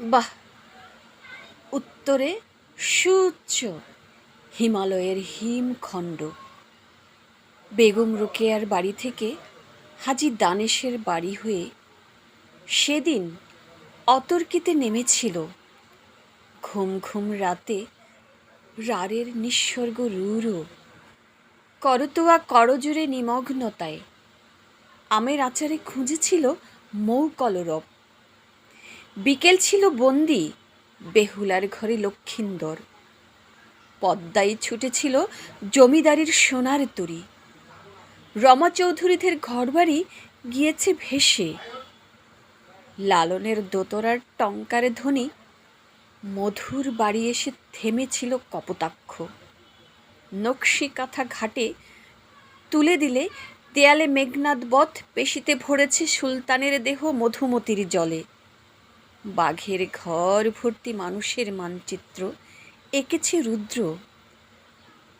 বাহ। উত্তরে সুউচ্চ, হিমালয়ের হিমখণ্ড বেগম রোকেয়ার বাড়ি থেকে হাজি দানেশের বাড়ি হয়ে সেদিন অতর্কিতে নেমেছিল। ঘুম ঘুম রাতে রারের নিঃস্বর্গ রুরু, করতোয়া করজোরে নিমগ্নতায়। আমের আচারে খুঁজেছিল মৌ কলরব বিকেল ছিল বন্দি, বেহুলার ঘরে লক্ষিন্দর। পদ্মায় ছুটেছিল জমিদারির সোনার তরী। রমা চৌধুরীদের ঘরবাড়ি গিয়েছে ভেসে। লালনের দোতরার টঙ্কারে ধ্বনি মধুর বাড়ি এসে থেমেছিল কপোতাক্ষ। নকশি কাঁথা ঘাটে তুলে দিলে দেয়ালে মেঘনাদ বধ, পেশিতে ভরেছে সুলতানের দেহ মধুমতির জলে। বাঘের ঘর ভর্তি মানুষের মানচিত্র, এঁকেছে রুদ্র।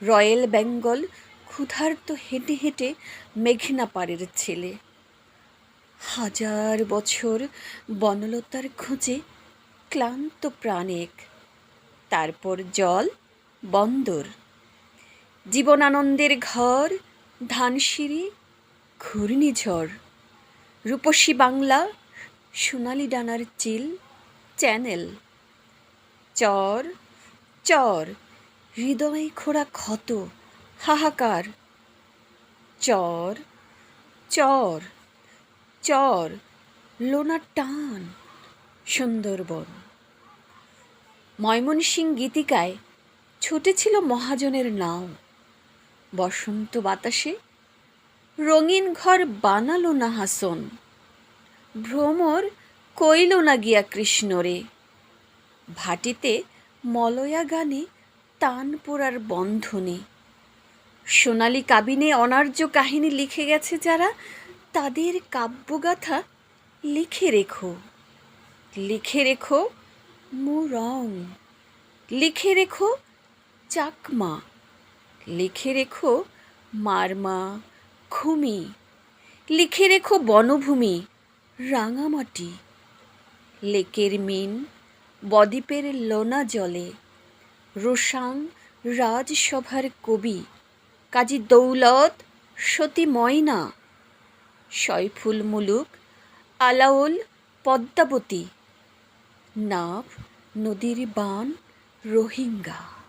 রয়্যাল বেঙ্গল ক্ষুধার্ত হেঁটে হেঁটে মেঘনা পাড়ের ছেলে। হাজার বছর বনলতার খোঁজে ক্লান্ত প্রাণেক তারপর জল, বন্দর। জীবনানন্দের ঘর, ধানসিঁড়ি, ঘূর্ণিঝড়। রূপসী বাংলা সোনালি ডানার চিল চ্যানেল। চর চর, হৃদয় খোড়া ক্ষত, হাহাকার। চর চর চর, লোনার টান, সুন্দরবন। ময়মনসিং গীতিকায় ছুটেছিল মহাজনের নাও। বসন্ত বাতাসে রঙিন ঘর বানালো না হাসন ভ্রমর কইল না গিয়া কৃষ্ণরে ভাটিতে মলয়া গানে তান পোড়ার বন্ধনে। সোনালি কাবিনে অনার্য কাহিনী লিখে গেছে যারা, তাদের কাব্যগাথা লিখে রেখো। লিখে রেখো মুরং। লিখে রেখো চাকমা। লিখে রেখো মারমা খুমি। লিখে রেখো বনভূমি। রাঙামাটি। লেকের মিন, বদ্বীপের লোনা জলে, রোসাং রাজসভার কবি, কাজী দৌলত সতী ময়না, সয়ফুল মুলুক আলাউল পদ্মাবতী, নাভ নদীর বান রোহিঙ্গা।